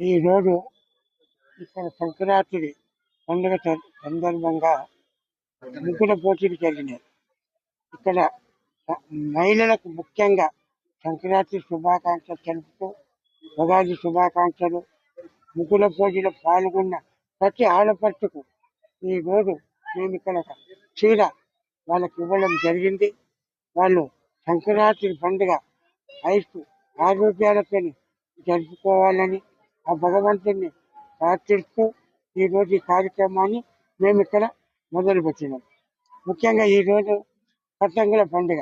ఈరోజు ఇక్కడ సంక్రాంతి పండుగ సందర్భంగా ముగ్గుల పోటీలు జరిగినాయి. ఇక్కడ మహిళలకు ముఖ్యంగా సంక్రాంతి శుభాకాంక్షలు తెలుపుతూ ఉగాది శుభాకాంక్షలు ముగ్గుల పోటీలో పాల్గొన్న ప్రతి ఆడపడుచుకు ఈ రోజు మేము ఇక్కడ ఒక చీర వాళ్ళకి ఇవ్వడం జరిగింది. వాళ్ళు సంక్రాంతి పండుగ ఐసు ఆరోగ్యాలతో జరుపుకోవాలని ఆ భగవంతుడిని ప్రార్థిస్తూ ఈరోజు ఈ కార్యక్రమాన్ని మేము ఇక్కడ మొదలుపెట్టినాం. ముఖ్యంగా ఈరోజు పతంగుల పండుగ.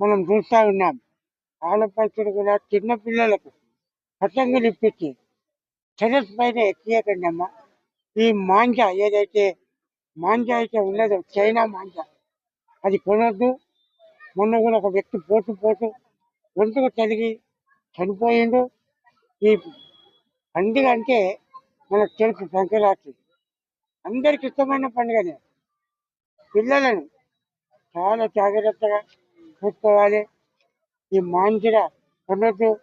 మనం చూస్తూ ఉన్నాం. ఆడపడుచులు కూడా చిన్నపిల్లలకు పతంగులు ఇప్పించి టెరెస్ పైన ఎక్కియకండమ్మా. ఈ మాంజా ఏదైతే మాంజా అయితే ఉన్నదో చైనా మాంజా అది కొనొద్దు. మొన్న కూడా ఒక వ్యక్తి పోటు పోటు ఒంటుకు తగిలి చనిపోయిండు. ఈ పండుగ అంటే మనకు తెలుసు సంక్రాంతి. అందరికి ఇష్టమైన పండుగనే. పిల్లలను చాలా జాగ్రత్తగా చూసుకోవాలి. ఈ మాంజర కొనొద్దు.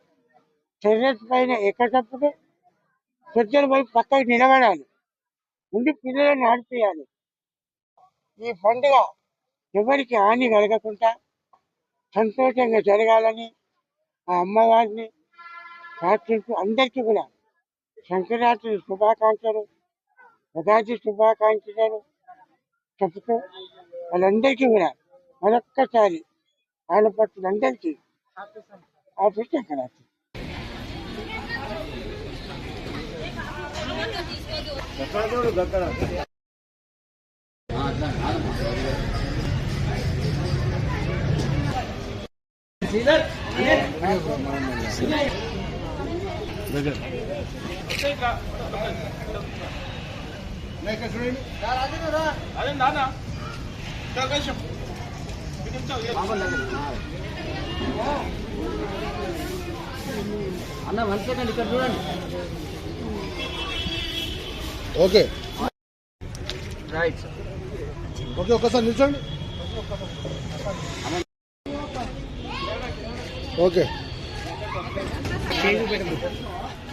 టెర్రస్ పైన ఎక్కటప్పుడు పెద్దల వైపు పక్కకి నిలబడాలి. ముందు పిల్లలను ఆడిపోయాలి. ఈ పండుగ ఎవరికి హాని కలగకుండా సంతోషంగా జరగాలని ఆ అమ్మవారిని ప్రార్థిస్తూ అందరికీ కూడా సంక్రాంతి శుభాకాంక్షలు ఉగాది శుభాకాంక్షలు చెబుతూ వాళ్ళందరికీ కూడా మరొక్కసారి ఆడపడుతులందరికీ ఆఫీస్ సంక్రాంతి అన్న వన్ సెకండ్ ఇక్కడ చూడండి. ఓకే. రైట్ ఓకే ఒక్కసారి నిల్చోండి. Okay.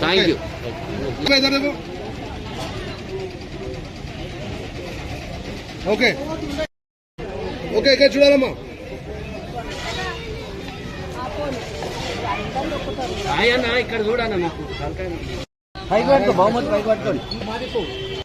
Thank you okay. Okay okay ఇక్కడ చూడాలమ్మా. అన్న ఇక్కడ పైకి పట్టుకో బహుమతి పట్టుకోండి.